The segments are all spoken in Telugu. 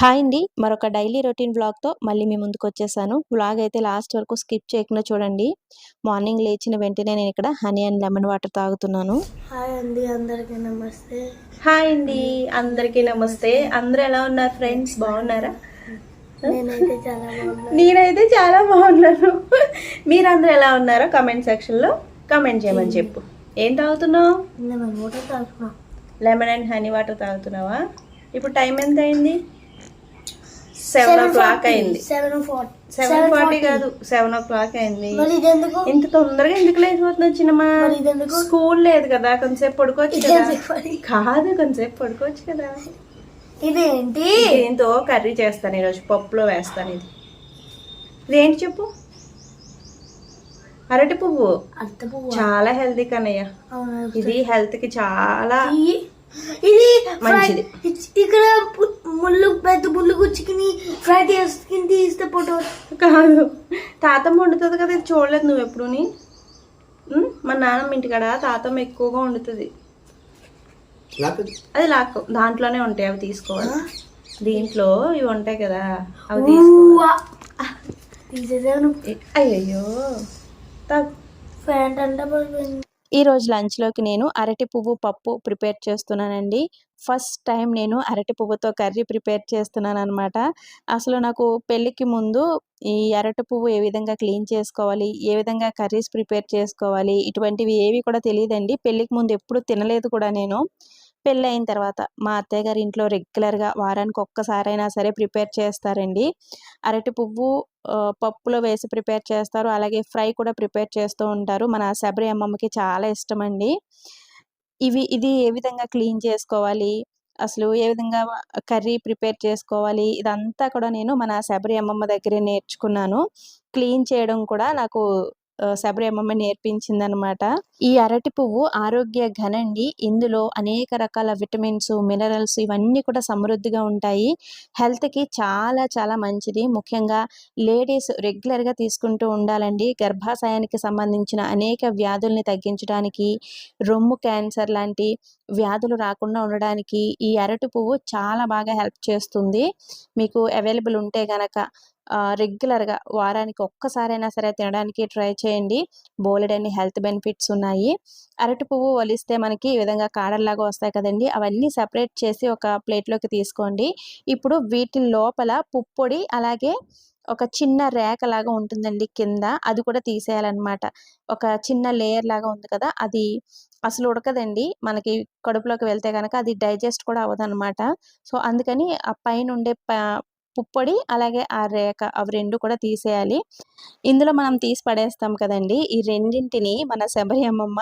హాయ్ అండి. మరొక డైలీ రొటీన్ వ్లాగ్తో మళ్ళీ మీ ముందుకు వచ్చేసాను. వ్లాగ్ అయితే లాస్ట్ వరకు స్కిప్ చేయకుండా చూడండి. మార్నింగ్ లేచిన వెంటనే నేను ఇక్కడ హనీ అండ్ లెమన్ వాటర్ తాగుతున్నాను. హాయ్ అండి అందరికీ నమస్తే. హాయ్ అండి అందరికీ నమస్తే. అందరూ ఎలా ఉన్నారు ఫ్రెండ్స్? బాగున్నారా? నేనైతే చాలా బాగున్నాను. నేనైతే చాలా బాగున్నాను. మీరందరూ ఎలా ఉన్నారో కమెంట్ సెక్షన్లో కమెంట్ చేయమని చెప్పు. ఏం తాగుతున్నావు? నేను మూట తాగుతున్నా. లెమన్ అండ్ హనీ వాటర్ తాగుతున్నావా? ఇప్పుడు టైం ఎంత అయింది? సెవెన్ ఓ క్లాక్ అయింది. సెవెన్ ఫార్టీ కాదు సెవెన్ ఓ క్లాక్ అయింది ఇంత తొందరగా ఎందుకు లేచిపోతున్నావు చిన్నమ్మా? స్కూల్ లేదు కదా కొంతసేపు పడుకోవచ్చు కదా. కొంతసేపు పడుకోవచ్చు కదా. ఇదేంటి? దీంతో కర్రీ చేస్తాను ఈరోజు పప్పులో వేస్తాను ఇది. ఇదేంటి చెప్పు? అరటి పువ్వు. చాలా హెల్తీ కన్నయ్య. ఇది హెల్త్కి చాలా ఇది మంచిది. ఇక్కడ ముళ్ళు పెద్ద ముళ్ళు గుచ్చుకుని ఫ్రై చేసుకుని తీస్తే ఫోటో కాదు. తాతమ్మ వండుతుంది కదా ఇది చూడలేదు నువ్వు ఎప్పుడుని? మా నాన్నమ్మ ఇంటికాడ తాతమ్మ ఎక్కువగా వండుతుంది. అది లాక్కో దాంట్లోనే ఉంటాయి అవి తీసుకోవాలి. దీంట్లో ఇవి ఉంటాయి కదా అవి తీసుకోవాలి. అయ్యయ్యో. ఫ్యాంట్ అంటే ఈరోజు ఈ రోజు లంచ్లోకి నేను అరటి పువ్వు పప్పు ప్రిపేర్ చేస్తున్నానండి. ఫస్ట్ టైం నేను అరటి పువ్వుతో కర్రీ ప్రిపేర్ చేస్తున్నాను అనమాట అసలు నాకు పెళ్ళికి ముందు ఈ అరటి పువ్వు ఏ విధంగా క్లీన్ చేసుకోవాలి ఏ విధంగా కర్రీస్ ప్రిపేర్ చేసుకోవాలి ఇటువంటివి ఏవి కూడా తెలియదండి. పెళ్ళికి ముందు ఎప్పుడు తినలేదు కూడా నేను. పెళ్ళి అయిన తర్వాత మా అత్తయ్య గారి ఇంట్లో రెగ్యులర్గా వారానికి ఒక్కసారైనా సరే ప్రిపేర్ చేస్తారండి. అరటి పువ్వు పప్పులో వేసి ప్రిపేర్ చేస్తారు. అలాగే ఫ్రై కూడా ప్రిపేర్ చేస్తూ ఉంటారు. మన శబరి అమ్మమ్మకి చాలా ఇష్టం అండి ఇవి ఇది ఏ విధంగా క్లీన్ చేసుకోవాలి? అసలు ఏ విధంగా కర్రీ ప్రిపేర్ చేసుకోవాలి? ఇదంతా కూడా నేను మన శబరి అమ్మమ్మ దగ్గరే నేర్చుకున్నాను. క్లీన్ చేయడం కూడా నాకు ఆ, శబరి అమ్మమ్మ నేర్పించింది అనమాట ఈ అరటి పువ్వు ఆరోగ్య ఘనండి. ఇందులో అనేక రకాల విటమిన్స్ మినరల్స్ ఇవన్నీ కూడా సమృద్ధిగా ఉంటాయి. హెల్త్కి చాలా చాలా మంచిది. ముఖ్యంగా లేడీస్ రెగ్యులర్గా తీసుకుంటూ ఉండాలండి. గర్భాశయానికి సంబంధించిన అనేక వ్యాధుల్ని తగ్గించడానికి రొమ్ము క్యాన్సర్ లాంటి వ్యాధులు రాకుండా ఉండడానికి ఈ అరటి పువ్వు చాలా బాగా హెల్ప్ చేస్తుంది. మీకు అవైలబుల్ ఉంటే గనక రెగ్యులర్గా వారానికి ఒక్కసారైనా సరే తినడానికి ట్రై చేయండి. బోలెడన్ని హెల్త్ బెనిఫిట్స్ ఉన్నాయి. అరటి పువ్వు వలిస్తే మనకి ఈ విధంగా కాడల్లాగా వస్తాయి కదండి. అవన్నీ సపరేట్ చేసి ఒక ప్లేట్లోకి తీసుకోండి. ఇప్పుడు వీటి లోపల పుప్పొడి అలాగే ఒక చిన్న రేఖ లాగా ఉంటుందండి కింద. అది కూడా తీసేయాలన్నమాట. ఒక చిన్న లేయర్ లాగా ఉంది కదా అది అసలు ఉడకదండి. మనకి కడుపులోకి వెళ్తే కనుక అది డైజెస్ట్ కూడా అవ్వదన్నమాట. సో అందుకని ఆ పైన ఉండే ప- పుప్పొడి అలాగే ఆ రేఖ అవి రెండు కూడా తీసేయాలి. ఇందులో మనం తీసి పడేస్తాం కదండి ఈ రెండింటిని మన శబరి అమ్మమ్మ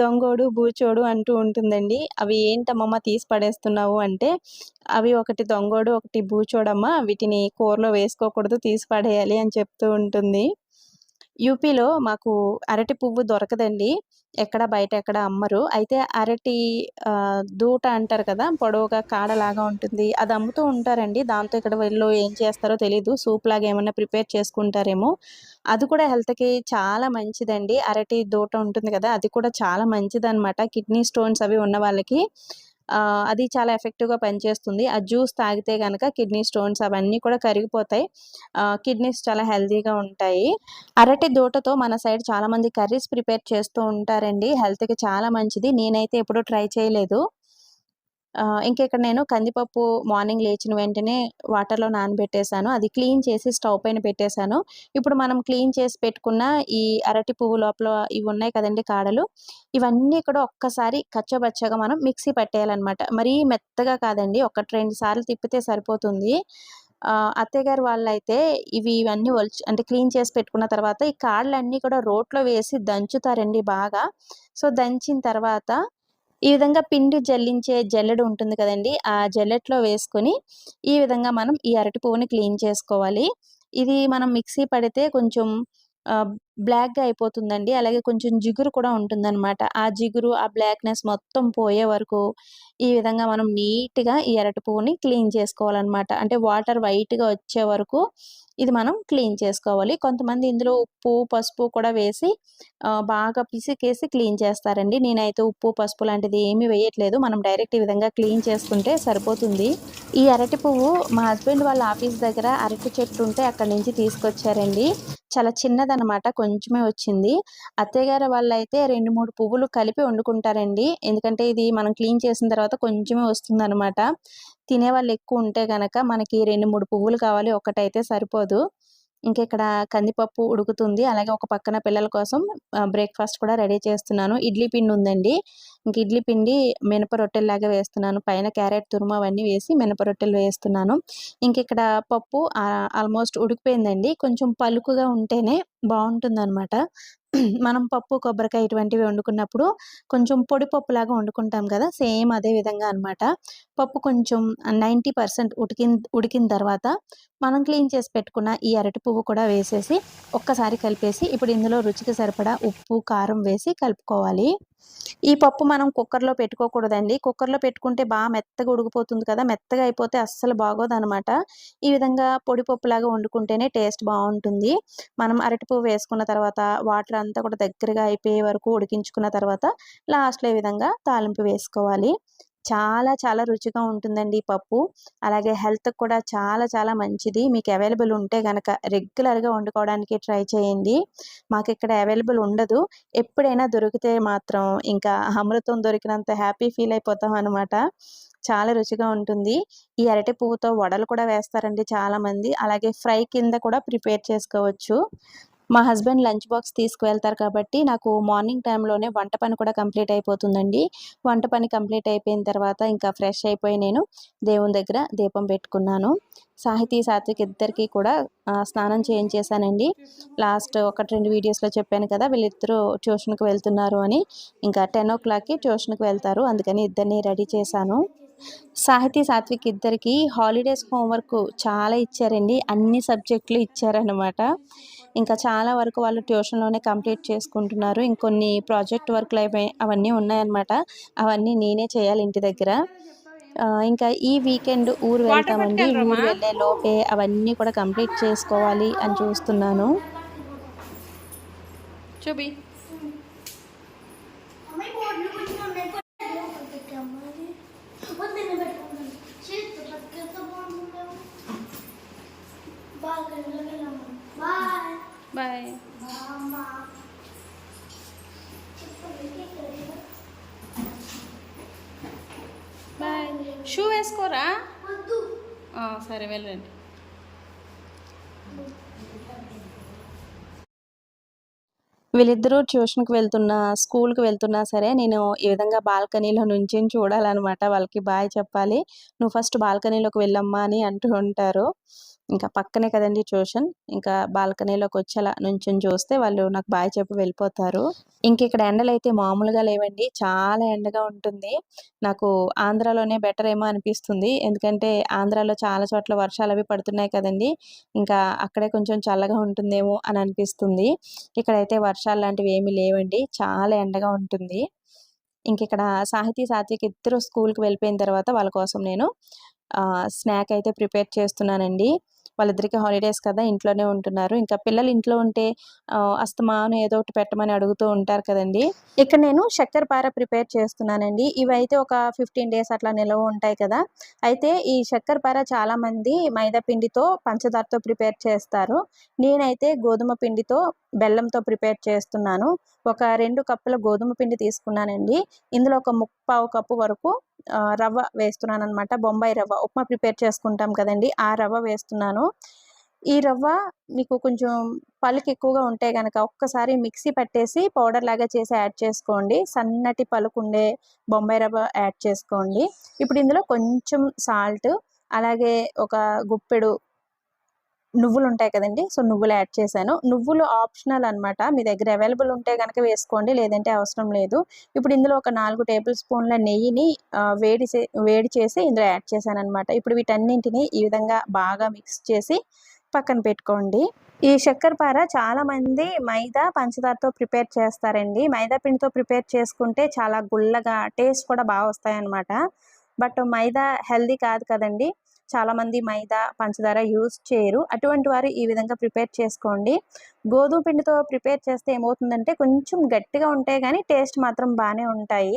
దొంగోడు బూచోడు అంటూ ఉంటుందండి. అవి ఏంటమ్మమ్మ తీసి పడేస్తున్నావు అంటే అవి ఒకటి దొంగోడు ఒకటి బూచోడమ్మ వీటిని కూరలో వేసుకోకూడదు తీసి పడేయాలి అని చెప్తూ ఉంటుంది. యూపీలో మాకు అరటి పువ్వు దొరకదండి. ఎక్కడ బయట ఎక్కడ అమ్మరు. అయితే అరటి దూట అంటారు కదా పొడవుగా కాడలాగా ఉంటుంది. అది అమ్ముతూ ఉంటారండి. దాంతో ఇక్కడ వీళ్ళు ఏం చేస్తారో తెలీదు. సూప్ లాగా ఏమైనా ప్రిపేర్ చేసుకుంటారేమో. అది కూడా హెల్త్కి చాలా మంచిదండి. అరటి దూట ఉంటుంది కదా అది కూడా చాలా మంచిది అనమాట కిడ్నీ స్టోన్స్ అవి ఉన్న వాళ్ళకి. అది చాలా ఎఫెక్టివ్గా పనిచేస్తుంది. ఆ జ్యూస్ తాగితే కనుక కిడ్నీ స్టోన్స్ అవన్నీ కూడా కరిగిపోతాయి. కిడ్నీస్ చాలా హెల్తీగా ఉంటాయి. అరటి దూటతో మన సైడ్ చాలా మంది కర్రీస్ ప్రిపేర్ చేస్తూ ఉంటారండి. హెల్త్కి చాలా మంచిది. నేనైతే ఎప్పుడూ ట్రై చేయలేదు. ఇంకా ఇక్కడ నేను కందిపప్పు మార్నింగ్ లేచిన వెంటనే వాటర్లో నానబెట్టేశాను. అది క్లీన్ చేసి స్టవ్ పైన పెట్టేశాను. ఇప్పుడు మనం క్లీన్ చేసి పెట్టుకున్న ఈ అరటి పువ్వు లోపల ఇవి ఉన్నాయి కదండి కాడలు ఇవన్నీ కూడా ఒక్కసారి కచ్చబచ్చగా మనం మిక్సీ పట్టేయాలన్నమాట. మరీ మెత్తగా కాదండి ఒకటి రెండు సార్లు తిప్పితే సరిపోతుంది. అత్తయ్యగారు అత్తయ్య గారు వాళ్ళైతే ఇవి ఇవన్నీ ఒలిచి అంటే క్లీన్ చేసి పెట్టుకున్న తర్వాత ఈ కాళ్ళన్నీ కూడా రోట్లో వేసి దంచుతారండి బాగా. సో దంచిన తర్వాత ఈ విధంగా పిండి జల్లించే జల్లెడు ఉంటుంది కదండి ఆ జల్లెట్లో వేసుకొని ఈ విధంగా మనం ఈ అరటి పువ్వుని క్లీన్ చేసుకోవాలి. ఇది మనం మిక్సీ పడితే కొంచెం బ్లాక్‌గా అయిపోతుందండి. అలాగే కొంచెం జిగురు కూడా ఉంటుందన్నమాట ఆ జిగురు, ఆ బ్లాక్‌నెస్ మొత్తం పోయే వరకు ఈ విధంగా మనం నీట్‌గా ఈ అరటి పువ్వుని క్లీన్ చేసుకోవాలనమాట. అంటే వాటర్ వైట్‌గా వచ్చే వరకు ఇది మనం క్లీన్ చేసుకోవాలి. కొంతమంది ఇందులో ఉప్పు, పసుపు కూడా వేసి బాగా పిసికేసి క్లీన్ చేస్తారండి. నేనైతే ఉప్పు, పసుపు లాంటిది ఏమీ వేయట్లేదు. మనం డైరెక్ట్ ఈ విధంగా క్లీన్ చేసుకుంటే సరిపోతుంది. ఈ అరటి పువ్వు మా హస్బెండ్ వాళ్ళ ఆఫీస్ దగ్గర అరటి చెట్టు ఉంటే అక్కడి నుంచి తీసుకొచ్చారండి. చాలా చిన్నదనమాట. కొంచెమే వచ్చింది. అత్తయ్య వాళ్ళు వాళ్ళైతే 2, 3 పువ్వులు కలిపి వండుకుంటారండి. ఎందుకంటే ఇది మనం క్లీన్ చేసిన తర్వాత కొంచెమే వస్తుందనమాట. తినేవాళ్ళు ఎక్కువ ఉంటే గనక మనకి 2, 3 పువ్వులు కావాలి. ఒకటైతే సరిపోదు. ఇంక ఇక్కడ కందిపప్పు ఉడుకుతుంది. అలాగే ఒక పక్కన పిల్లల కోసం బ్రేక్‌ఫాస్ట్ కూడా రెడీ చేస్తున్నాను. ఇడ్లీ పిండి ఉందండి. ఇంక ఇడ్లీ పిండి మినప రొట్టెల్లాగా వేస్తున్నాను. పైన క్యారెట్ తురుము అవన్నీ వేసి మినప రొట్టెలు వేస్తున్నాను. ఇంకిక్కడ పప్పు ఆల్మోస్ట్ ఉడికిపోయిందండి. కొంచెం పలుకుగా ఉంటేనే బాగుంటుందన్నమాట మనం పప్పు, కొబ్బరికాయ ఇటువంటివి వండుకున్నప్పుడు కొంచెం పొడి పప్పులాగా వండుకుంటాం కదా! సేమ్ అదే విధంగా అనమాట. పప్పు కొంచెం నైంటీ పర్సెంట్ ఉడికిన ఉడికిన తర్వాత మనం క్లీన్ చేసి పెట్టుకున్న ఈ అరటి పువ్వు కూడా వేసేసి ఒక్కసారి కలిపేసి ఇప్పుడు ఇందులో రుచికి సరిపడా ఉప్పు, కారం వేసి కలుపుకోవాలి. ఈ పప్పు మనం కుక్కర్‌లో పెట్టుకోకూడదండి. కుక్కర్‌లో పెట్టుకుంటే బాగా మెత్తగా ఉడికిపోతుంది కదా! మెత్తగా అయిపోతే అస్సలు బాగోదనమాట. ఈ విధంగా పొడి పప్పులాగా వండుకుంటేనే టేస్ట్ బాగుంటుంది మనం అరటి పువ్వు వేసుకున్న తర్వాత వాటర్ అంతా కూడా దగ్గరగా అయిపోయే వరకు ఉడికించుకున్న తర్వాత లాస్ట్‌లో ఈ విధంగా తాలింపు వేసుకోవాలి. చాలా చాలా రుచిగా ఉంటుందండి ఈ పప్పు. అలాగే హెల్త్ కూడా చాలా చాలా మంచిది. మీకు అవైలబుల్ ఉంటే కనుక రెగ్యులర్‌గా వండుకోవడానికి ట్రై చేయండి. మాకు ఇక్కడ అవైలబుల్ ఉండదు. ఎప్పుడైనా దొరికితే మాత్రం ఇంకా అమృతం దొరికినంత హ్యాపీ ఫీల్ అయిపోతాం అనమాట చాలా రుచిగా ఉంటుంది. ఈ అరటి పువ్వుతో వడలు కూడా వేస్తారండి చాలామంది. అలాగే ఫ్రై కింద కూడా ప్రిపేర్ చేసుకోవచ్చు. మా హస్బెండ్ లంచ్ బాక్స్ తీసుకువెళ్తారు కాబట్టి నాకు మార్నింగ్ టైంలోనే వంట పని కూడా కంప్లీట్ అయిపోతుందండి. వంట పని కంప్లీట్ అయిపోయిన తర్వాత ఇంకా ఫ్రెష్ అయిపోయి నేను దేవుని దగ్గర దీపం పెట్టుకున్నాను. సాహితీ, సాత్విక్ ఇద్దరికీ కూడా స్నానం చేయించేశానండి. లాస్ట్ ఒకటి రెండు వీడియోస్‌లో చెప్పాను కదా! వీళ్ళిద్దరూ ట్యూషన్‌కి వెళ్తున్నారు అని. ఇంకా 10:00కి ట్యూషన్‌కి వెళ్తారు. అందుకని ఇద్దరిని రెడీ చేశాను. సాహితీ, సాత్విక్ ఇద్దరికీ హాలిడేస్ హోంవర్క్ చాలా ఇచ్చారండి. అన్ని సబ్జెక్టులు ఇచ్చారనమాట. ఇంకా చాలా వరకు వాళ్ళు ట్యూషన్‌లోనే కంప్లీట్ చేసుకుంటున్నారు. ఇంకొన్ని ప్రాజెక్ట్ వర్క్‌లు అవి అవన్నీ ఉన్నాయన్నమాట. అవన్నీ నేనే చేయాలి ఇంటి దగ్గర. ఇంకా ఈ వీకెండ్ ఊరు వెళ్తామండి. ఊరు వెళ్ళే లోపే అవన్నీ కూడా కంప్లీట్ చేసుకోవాలి అని చూస్తున్నాను. చూపి బాయ్ బాయ్ షూ వేసుకోరా సరే వెళ్ళండి వీళ్ళిద్దరూ ట్యూషన్‌కి వెళ్తున్నా, స్కూల్‌కి వెళ్తున్నా సరే నేను ఈ విధంగా బాల్కనీలో నుంచొని చూడాలనమాట. వాళ్ళకి బాయ్ చెప్పాలి. "నువ్వు ఫస్ట్ బాల్కనీలోకి వెళ్ళమ్మా" అని అంటూ ఉంటారు. ఇంకా పక్కనే కదండి ట్యూషన్. ఇంకా బాల్కనీలోకొచ్చి అలా నుంచొని చూస్తే వాళ్ళు నాకు బాయ్ చెప్పి వెళ్ళిపోతారు. ఇంకా ఇక్కడ ఎండలు అయితే మామూలుగా లేవండి. చాలా ఎండగా ఉంటుంది. నాకు ఆంధ్రాలోనే బెటర్ ఏమో అనిపిస్తుంది. ఎందుకంటే ఆంధ్రాలో చాలా చోట్ల వర్షాలు అవి పడుతున్నాయి కదండీ! ఇంకా అక్కడే కొంచెం చల్లగా ఉంటుందేమో అని అనిపిస్తుంది. ఇక్కడైతే వర్షాలు లాంటివి ఏమీ లేవండి. చాలా ఎండగా ఉంటుంది. ఇంక ఇక్కడ సాహితీ, సాత్విక్ ఇద్దరు స్కూల్‌కి వెళ్ళిపోయిన తర్వాత వాళ్ళ కోసం నేను స్నాక్ అయితే ప్రిపేర్ చేస్తున్నానండి. వాళ్ళిద్దరికీ హాలిడేస్ కదా! ఇంట్లోనే ఉంటున్నారు. ఇంకా పిల్లలు ఇంట్లో ఉంటే అస్తమాను ఏదో ఒకటి పెట్టమని అడుగుతూ ఉంటారు కదండి ఇక్కడ నేను శక్కరపార ప్రిపేర్ చేస్తున్నానండి. ఇవైతే ఒక 15 డేస్ అట్లా నిలవ ఉంటాయి కదా! అయితే ఈ శక్కరపార చాలామంది మైదా పిండితో, పంచదారతో ప్రిపేర్ చేస్తారు. నేనైతే గోధుమ పిండితో, బెల్లంతో ప్రిపేర్ చేస్తున్నాను. ఒక రెండు కప్పుల గోధుమ పిండి తీసుకున్నానండి. ఇందులో ఒక ముప్పావు కప్పు వరకు రవ్వ వేస్తున్నాను అనమాట బొంబాయి రవ్వ. ఉప్మా ప్రిపేర్ చేసుకుంటాం కదండి ఆ రవ్వ వేస్తున్నాను. ఈ రవ్వ మీకు కొంచెం పలుకు ఎక్కువగా ఉంటే కనుక ఒక్కసారి మిక్సీ పట్టేసి పౌడర్ లాగా చేసి యాడ్ చేసుకోండి. సన్నటి పలుకుండే బొంబాయి రవ్వ యాడ్ చేసుకోండి. ఇప్పుడు ఇందులో కొంచెం సాల్ట్ అలాగే ఒక గుప్పెడు నువ్వులు ఉంటాయి కదండి సో, నువ్వులు యాడ్ చేశాను. నువ్వులు ఆప్షనల్ అనమాట. మీ దగ్గర అవైలబుల్ ఉంటే గనక వేసుకోండి. లేదంటే అవసరం లేదు. ఇప్పుడు ఇందులో ఒక నాలుగు టేబుల్ స్పూన్ల నెయ్యిని వేడి వేడి చేసి ఇందులో యాడ్ చేశాననమాట. ఇప్పుడు వీటన్నింటిని ఈ విధంగా బాగా మిక్స్ చేసి పక్కన పెట్టుకోండి ఈ చక్కెర పార చాలామంది మైదా పంచదారతో ప్రిపేర్ చేస్తారండి మైదా పిండితో ప్రిపేర్ చేసుకుంటే చాలా గుల్లగా టేస్ట్ కూడా బాగా వస్తాయన్నమాట బట్ మైదా హెల్దీ కాదు కదండి చాలామంది మైదా పంచదార యూజ్ చేయరు. అటువంటి వారు ఈ విధంగా ప్రిపేర్ చేసుకోండి. గోధుమ పిండితో ప్రిపేర్ చేస్తే ఏమవుతుందంటే కొంచెం గట్టిగా ఉంటాయి కానీ టేస్ట్ మాత్రం బాగానే ఉంటాయి.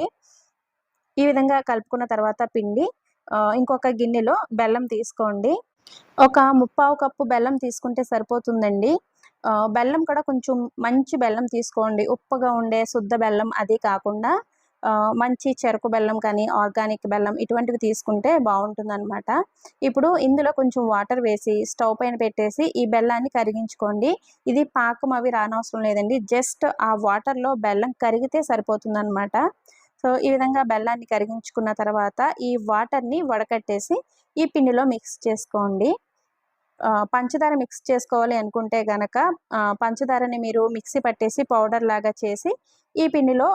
ఈ విధంగా కలుపుకున్న తర్వాత పిండి ఇంకొక గిన్నెలో బెల్లం తీసుకోండి. ఒక ముప్పావు కప్పు బెల్లం తీసుకుంటే సరిపోతుందండి. బెల్లం కూడా కొంచెం మంచి బెల్లం తీసుకోండి. ఉప్పగా ఉండే శుద్ధ బెల్లం అది కాకుండా మంచి చెరకు బెల్లం కానీ ఆర్గానిక్ బెల్లం ఇటువంటివి తీసుకుంటే బాగుంటుంది అనమాట ఇప్పుడు ఇందులో కొంచెం వాటర్ వేసి స్టవ్ పైన పెట్టేసి ఈ బెల్లాన్ని కరిగించుకోండి. ఇది పాకం అవి రానవసరం లేదండి. జస్ట్ ఆ వాటర్లో బెల్లం కరిగితే సరిపోతుందన్నమాట. సో ఈ విధంగా బెల్లాన్ని కరిగించుకున్న తర్వాత ఈ వాటర్ని వడకట్టేసి ఈ పిండిలో మిక్స్ చేసుకోండి. పంచదార మిక్స్ చేసుకోవాలి అనుకుంటే గనక పంచదారని మీరు మిక్సీ పట్టేసి పౌడర్ లాగా చేసి ఈ పిండిలో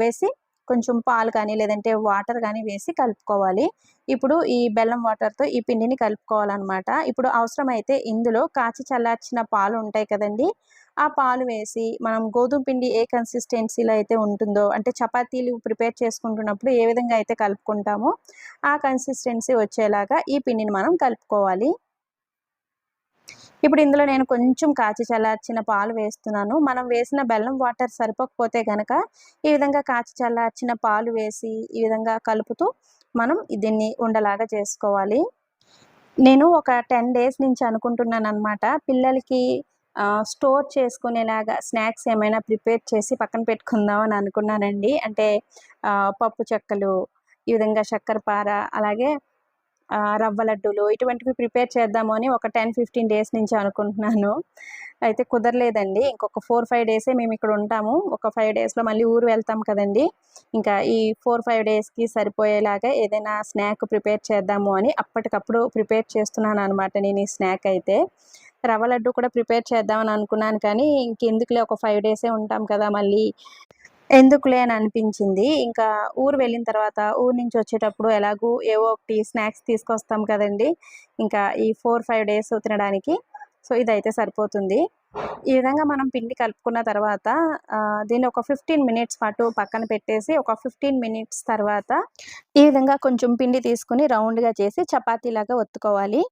వేసి కొంచెం పాలు కానీ లేదంటే వాటర్ కానీ వేసి కలుపుకోవాలి. ఇప్పుడు ఈ బెల్లం వాటర్తో ఈ పిండిని కలుపుకోవాలన్నమాట. ఇప్పుడు అవసరమైతే ఇందులో కాచి చల్లార్చిన పాలు ఉంటాయి కదండి. ఆ పాలు వేసి మనం గోధుమ పిండి ఏ కన్సిస్టెన్సీలో అయితే ఉంటుందో అంటే చపాతీలు ప్రిపేర్ చేసుకుంటున్నప్పుడు ఏ విధంగా అయితే కలుపుకుంటామో ఆ కన్సిస్టెన్సీ వచ్చేలాగా ఈ పిండిని మనం కలుపుకోవాలి. ఇప్పుడు ఇందులో నేను కొంచెం కాచి చల్లార్చిన పాలు వేస్తున్నాను. మనం వేసిన బెల్లం వాటర్ సరిపోకపోతే కనుక ఈ విధంగా కాచి చల్లార్చిన పాలు వేసి ఈ విధంగా కలుపుతూ మనం దీన్ని ఉండలాగా చేసుకోవాలి. నేను ఒక టెన్ డేస్ నుంచి అనుకుంటున్నాను అనమాట పిల్లలకి స్టోర్ చేసుకునేలాగా స్నాక్స్ ఏమైనా ప్రిపేర్ చేసి పక్కన పెట్టుకుందాం అని అనుకున్నానండి. అంటే పప్పు చెక్కలు ఈ విధంగా చక్కెర పార అలాగే రవ్వ లడ్డూలు ఇటువంటివి ప్రిపేర్ చేద్దాము అని ఒక టెన్ ఫిఫ్టీన్ డేస్ నుంచి అనుకుంటున్నాను. అయితే కుదరలేదండి. ఇంకొక ఫోర్ ఫైవ్ డేసే మేము ఇక్కడ ఉంటాము. ఒక ఫైవ్ డేస్లో మళ్ళీ ఊరు వెళ్తాం కదండి. ఇంకా ఈ ఫోర్ ఫైవ్ డేస్కి సరిపోయేలాగా ఏదైనా స్నాక్ ప్రిపేర్ చేద్దాము అని అప్పటికప్పుడు ప్రిపేర్ చేస్తున్నాను అనమాట నేను ఈ స్నాక్ అయితే. రవ్వ లడ్డు కూడా ప్రిపేర్ చేద్దామని అనుకున్నాను కానీ ఇంకెందుకులే ఒక ఫైవ్ డేసే ఉంటాం కదా మళ్ళీ. ఎందుకులే అని అనిపించింది. ఇంకా ఊరు వెళ్ళిన తర్వాత ఊరు నుంచి వచ్చేటప్పుడు ఎలాగూ ఏవో ఒకటి స్నాక్స్ తీసుకొస్తాం కదండి. ఇంకా ఈ ఫోర్ ఫైవ్ డేస్ తినడానికి. సో ఇదైతే సరిపోతుంది. ఈ విధంగా మనం పిండి కలుపుకున్న తర్వాత దీన్ని ఒక ఫిఫ్టీన్ మినిట్స్ పాటు పక్కన పెట్టేసి ఒక ఫిఫ్టీన్ మినిట్స్ తర్వాత ఈ విధంగా కొంచెం పిండి తీసుకుని రౌండ్గా చేసి చపాతీలాగా ఒత్తుకోవాలి.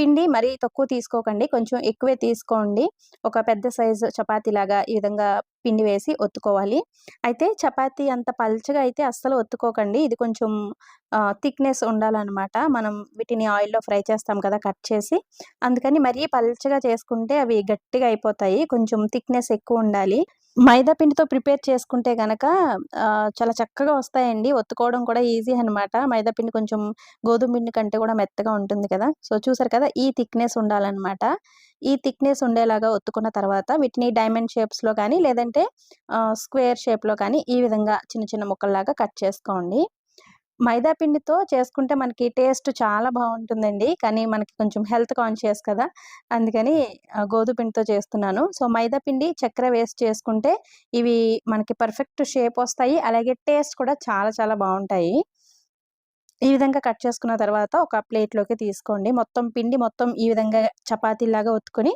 పిండి మరీ తక్కువ తీసుకోకండి. కొంచెం ఎక్కువే తీసుకోండి. ఒక పెద్ద సైజు చపాతీలాగా ఈ విధంగా పిండి వేసి ఒత్తుకోవాలి. అయితే చపాతీ అంత పల్చగా అయితే అస్సలు ఒత్తుకోకండి. ఇది కొంచెం థిక్నెస్ ఉండాలన్నమాట. మనం వీటిని ఆయిల్లో ఫ్రై చేస్తాం కదా కట్ చేసి. అందుకని మరీ పల్చగా చేసుకుంటే అవి గట్టిగా అయిపోతాయి. కొంచెం థిక్నెస్ ఎక్కువ ఉండాలి. మైదా పిండితో ప్రిపేర్ చేసుకుంటే గనక చాలా చక్కగా వస్తాయండి. ఒత్తుకోవడం కూడా ఈజీ అనమాట మైదా పిండి కొంచెం గోధుమ పిండి కంటే కూడా మెత్తగా ఉంటుంది కదా! సో చూసారు కదా! ఈ థిక్నెస్ ఉండాలన్నమాట. ఈ థిక్నెస్ ఉండేలాగా ఒత్తుకున్న తర్వాత వీటిని డైమండ్ షేప్స్లో కానీ లేదంటే స్క్వేర్ షేప్లో కానీ ఈ విధంగా చిన్న చిన్న ముక్కల్లాగా కట్ చేసుకోండి. మైదా పిండితో చేసుకుంటే మనకి టేస్ట్ చాలా బాగుంటుందండి. కానీ మనకి కొంచెం హెల్త్ కాన్షియస్ కదా. అందుకని గోధుమ పిండితో చేస్తున్నాను. సో మైదా పిండి చక్కెర వేస్ట్ చేసుకుంటే ఇవి మనకి పర్ఫెక్ట్ షేప్ వస్తాయి. అలాగే టేస్ట్ కూడా చాలా చాలా బాగుంటాయి. ఈ విధంగా కట్ చేసుకున్న తర్వాత ఒక ప్లేట్లోకి తీసుకోండి. మొత్తం పిండి మొత్తం ఈ విధంగా చపాతీలాగా ఒత్తుకొని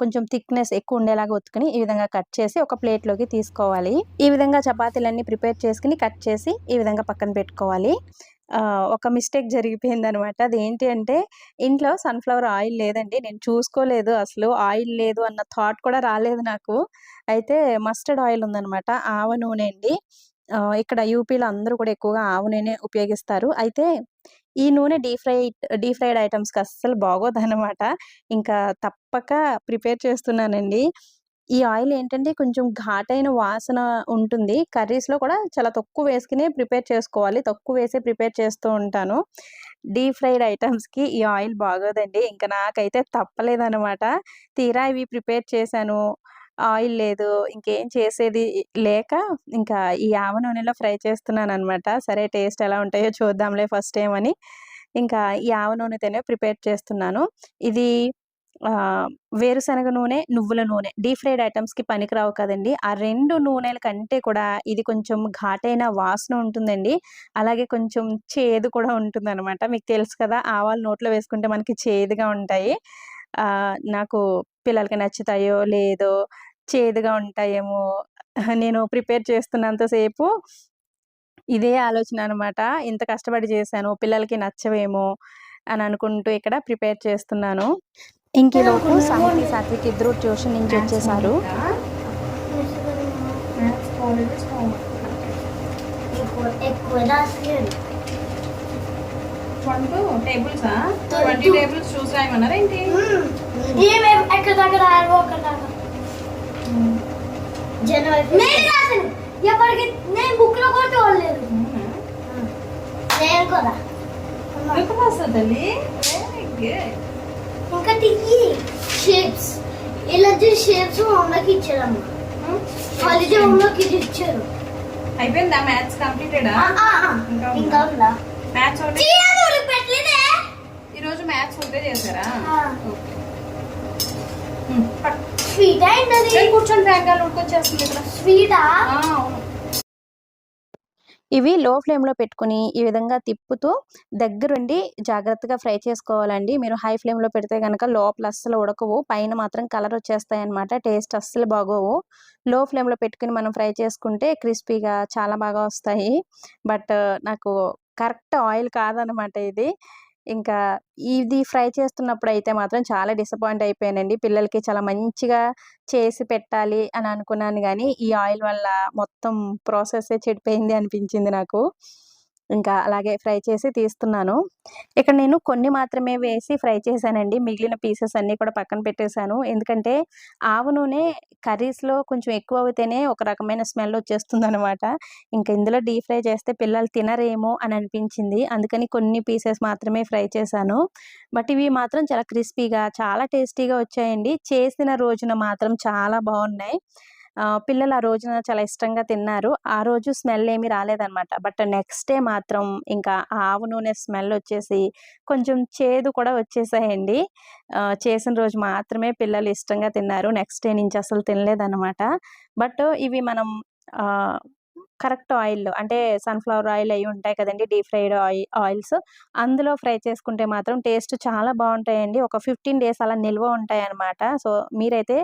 కొంచెం థిక్నెస్ ఎక్కువ ఉండేలాగా ఒత్తుకొని ఈ విధంగా కట్ చేసి ఒక ప్లేట్లోకి తీసుకోవాలి. ఈ విధంగా చపాతీలన్నీ ప్రిపేర్ చేసుకుని కట్ చేసి ఈ విధంగా పక్కన పెట్టుకోవాలి. ఒక మిస్టేక్ జరిగిపోయింది అనమాట అదేంటి అంటే ఇంట్లో సన్ఫ్లవర్ ఆయిల్ లేదండి. నేను చూసుకోలేదు అసలు. ఆయిల్ లేదు అన్న థాట్ కూడా రాలేదు నాకు. అయితే మస్టర్డ్ ఆయిల్ ఉందనమాట. ఆవ నూనె అండి. ఇక్కడ యూపీలో అందరూ కూడా ఎక్కువగా ఆవు నూనె ఉపయోగిస్తారు. అయితే ఈ నూనె డీప్ ఫ్రై డీప్ ఫ్రైడ్ ఐటమ్స్కి అస్సలు బాగోదన్నమాట. ఇంకా తప్పక ప్రిపేర్ చేస్తున్నానండి. ఈ ఆయిల్ ఏంటంటే కొంచెం ఘాటైన వాసన ఉంటుంది. కర్రీస్లో కూడా చాలా తక్కువ వేసుకునే ప్రిపేర్ చేసుకోవాలి. తక్కువ వేసే ప్రిపేర్ చేస్తూ ఉంటాను. డీప్ ఫ్రైడ్ ఐటమ్స్కి ఈ ఆయిల్ బాగోదండి. ఇంకా నాకైతే తప్పలేదన్నమాట. తీరా ఇవి ప్రిపేర్ చేశాను. ఆయిల్ లేదు ఇంకేం చేసేది లేక ఇంకా ఈ ఆవ నూనెలో ఫ్రై చేస్తున్నాను అనమాట సరే టేస్ట్ ఎలా ఉంటాయో చూద్దాంలే ఫస్ట్ టైం అని. ఇంకా ఈ ఆవ నూనెతోనే ప్రిపేర్ చేస్తున్నాను. ఇది వేరుశనగ నూనె నువ్వుల నూనె. డీప్ ఫ్రైడ్ ఐటమ్స్కి పనికిరావు కదండి. ఆ రెండు నూనెల కంటే కూడా ఇది కొంచెం ఘాటైన వాసన ఉంటుందండి. అలాగే కొంచెం చేదు కూడా ఉంటుంది అనమాట మీకు తెలుసు కదా ఆవాలు నోట్లో వేసుకుంటే మనకి చేదుగా ఉంటాయి. నాకు పిల్లలకి నచ్చుతాయో లేదో చేదుగా ఉంటాయేమో. నేను ప్రిపేర్ చేస్తున్నంతసేపు ఇదే ఆలోచన అనమాట ఇంత కష్టపడి చేశాను పిల్లలకి నచ్చవేమో అని అనుకుంటూ ఇక్కడ ప్రిపేర్ చేస్తున్నాను. ఇంకీలోపు సాహితీ సాత్విక్ ఇద్దరు ట్యూషన్ నుంచి వచ్చేసారు. టేబుల్సా? ట్వంటీ టేబుల్స్ చూసి రాయమన్నారా ఏంటి జనవరి నేను రాసాను ఎవరికి? నేను బుక్లో కూడా చూడలేదు నేను కూడా. తల్లి? టిక్కి షేప్స్ ఇలా షేప్స్ హోంవర్క్ ఇచ్చారమ్మా. హాలిడే హోంవర్క్ ఇది ఇచ్చారు. అయిపోయిందా? మ్యాథ్స్ కంప్లీటెడా. ఇంకా ఉందా? మ్యాథ్స్ ఒకటి ఈ రోజు మ్యాథ్స్ ఒకటే చేశారా. ఓకే స్వీట్ నేను కూర్చొని ఉడికొచ్చేస్తుంది ఇక్కడ. స్వీటా? ఇవి లో ఫ్లేమ్లో పెట్టుకుని ఈ విధంగా తిప్పుతూ దగ్గరుండి జాగ్రత్తగా ఫ్రై చేసుకోవాలండి. మీరు హై ఫ్లేమ్లో పెడితే కనుక లోపల అస్సలు ఉడకవు. పైన మాత్రం కలర్ వచ్చేస్తాయి అనమాట టేస్ట్ అస్సలు బాగోవు. లో ఫ్లేమ్లో పెట్టుకుని మనం ఫ్రై చేసుకుంటే క్రిస్పీగా చాలా బాగా వస్తాయి. బట్ నాకు కరెక్ట్ ఆయిల్ కాదనమాట ఇది. ఇంకా ఇది ఫ్రై చేస్తున్నప్పుడు అయితే మాత్రం చాలా డిసప్పాయింట్ అయిపోయానండి. పిల్లలకి చాలా మంచిగా చేసి పెట్టాలి అని అనుకున్నాను కానీ ఈ ఆయిల్ వల్ల మొత్తం ప్రాసెస్ చెడిపోయింది అనిపించింది నాకు. ఇంకా అలాగే ఫ్రై చేసి తీస్తున్నాను. ఇక్కడ నేను కొన్ని మాత్రమే వేసి ఫ్రై చేశానండి. మిగిలిన పీసెస్ అన్నీ కూడా పక్కన పెట్టేశాను. ఎందుకంటే ఆవు నూనె కర్రీస్లో కొంచెం ఎక్కువ అవుతేనే ఒక రకమైన స్మెల్ వచ్చేస్తుంది అనమాట ఇంకా ఇందులో డీప్ ఫ్రై చేస్తే పిల్లలు తినరేమో అని అనిపించింది. అందుకని కొన్ని పీసెస్ మాత్రమే ఫ్రై చేశాను. బట్ ఇవి మాత్రం చాలా క్రిస్పీగా చాలా టేస్టీగా వచ్చాయండి. చేసిన రోజున మాత్రం చాలా బాగున్నాయి. పిల్లలు ఆ రోజున చాలా ఇష్టంగా తిన్నారు. ఆ రోజు స్మెల్ ఏమీ రాలేదన్నమాట. బట్ నెక్స్ట్ డే మాత్రం ఇంకా ఆ ఆవు నూనె స్మెల్ వచ్చేసి కొంచెం చేదు కూడా వచ్చేసాయండి. చేసిన రోజు మాత్రమే పిల్లలు ఇష్టంగా తిన్నారు. నెక్స్ట్ డే నుంచి అసలు తినలేదన్నమాట. బట్ ఇవి మనం కరెక్ట్ ఆయిల్ అంటే సన్ఫ్లవర్ ఆయిల్ అవి ఉంటాయి కదండి డీప్ ఫ్రైడ్ ఆయిల్ ఆయిల్స్. అందులో ఫ్రై చేసుకుంటే మాత్రం టేస్ట్ చాలా బాగుంటాయండి. ఒక ఫిఫ్టీన్ డేస్ అలా నిల్వ ఉంటాయి అన్నమాట సో మీరైతే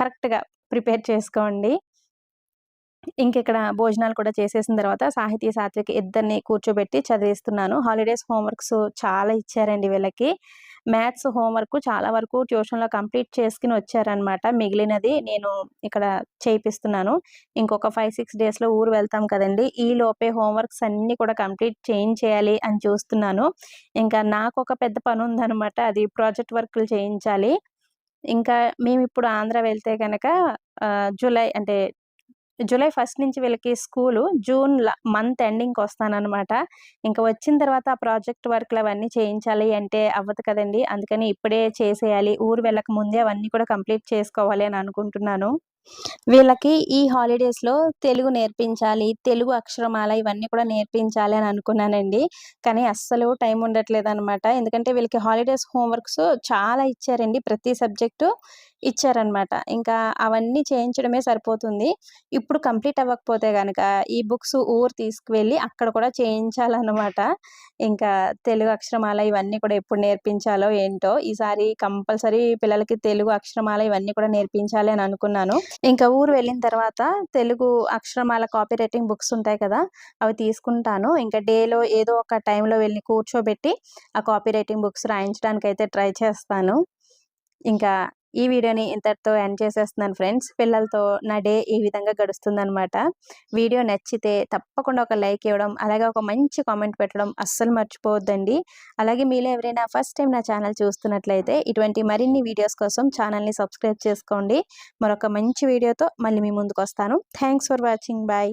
కరెక్ట్గా ప్రిపేర్ చేసుకోండి. ఇంకెక్కడ భోజనాలు కూడా చేసేసిన తర్వాత సాహితీ సాత్విక ఇద్దరిని కూర్చోబెట్టి చదివిస్తున్నాను. హాలిడేస్ హోంవర్క్స్ చాలా ఇచ్చారండి వీళ్ళకి. మ్యాథ్స్ హోంవర్క్ చాలా వరకు ట్యూషన్లో కంప్లీట్ చేసుకుని వచ్చారనమాట మిగిలినది నేను ఇక్కడ చేయిస్తున్నాను ఇంకొక ఫైవ్ సిక్స్ డేస్లో ఊరు వెళ్తాం కదండి. ఈ లోపే హోంవర్క్స్ అన్నీ కూడా కంప్లీట్ చేయించేయాలి అని చూస్తున్నాను. ఇంకా నాకు ఒక పెద్ద పని ఉందనమాట అది ప్రాజెక్ట్ వర్క్లు చేయించాలి. ఇంకా మేము ఇప్పుడు ఆంధ్ర వెళ్తే కనుక జూలై అంటే జూలై ఫస్ట్ నుంచి వీళ్ళకి స్కూలు జూన్ మంత్ ఎండింగ్కి వస్తానన్నమాట. ఇంకా వచ్చిన తర్వాత ఆ ప్రాజెక్ట్ వర్క్లు అవన్నీ చేయించాలి అంటే అవ్వదు కదండి. అందుకని ఇప్పుడే చేసేయాలి. ఊరు వెళ్ళక ముందే అవన్నీ కూడా కంప్లీట్ చేసుకోవాలి అని అనుకుంటున్నాను. వీళ్ళకి ఈ హాలిడేస్లో తెలుగు నేర్పించాలి తెలుగు అక్షరమాల ఇవన్నీ కూడా నేర్పించాలి అని అనుకున్నానండి. కానీ అస్సలు టైం ఉండట్లేదు అనమాట ఎందుకంటే వీళ్ళకి హాలిడేస్ హోంవర్క్స్ చాలా ఇచ్చారండి ప్రతి సబ్జెక్టు ఇచ్చారనమాట ఇంకా అవన్నీ చేయించడమే సరిపోతుంది. ఇప్పుడు కంప్లీట్ అవ్వకపోతే కనుక ఈ బుక్స్ ఊరు తీసుకువెళ్ళి అక్కడ కూడా చేయించాలన్నమాట. ఇంకా తెలుగు అక్షరమాల ఇవన్నీ కూడా ఎప్పుడు నేర్పించాలో ఏంటో ఈసారి కంపల్సరీ పిల్లలకి తెలుగు అక్షరమాల ఇవన్నీ కూడా నేర్పించాలి అని అనుకున్నాను. ఇంకా ఊరు వెళ్ళిన తర్వాత తెలుగు అక్షరమాల కాపీ రైటింగ్ బుక్స్ ఉంటాయి కదా అవి తీసుకుంటాను. ఇంకా డేలో ఏదో ఒక టైంలో వెళ్ళి కూర్చోబెట్టి ఆ కాపీ రైటింగ్ బుక్స్ రాయించడానికి అయితే ట్రై చేస్తాను. ఇంకా ఈ వీడియోని ఇంతటితో ఎండ్ చేసేస్తున్నాను ఫ్రెండ్స్. పిల్లలతో నా డే ఈ విధంగా గడుస్తుందనమాట వీడియో నచ్చితే తప్పకుండా ఒక లైక్ ఇవ్వడం అలాగే ఒక మంచి కామెంట్ పెట్టడం అస్సలు మర్చిపోవద్దండి. అలాగే మీలో ఎవరైనా ఫస్ట్ టైం నా ఛానల్ చూస్తున్నట్లయితే ఇటువంటి మరిన్ని వీడియోస్ కోసం ఛానల్ని సబ్స్క్రైబ్ చేసుకోండి. మరొక మంచి వీడియోతో మళ్ళీ మీ ముందుకు వస్తాను థ్యాంక్స్ ఫర్ వాచింగ్. బాయ్.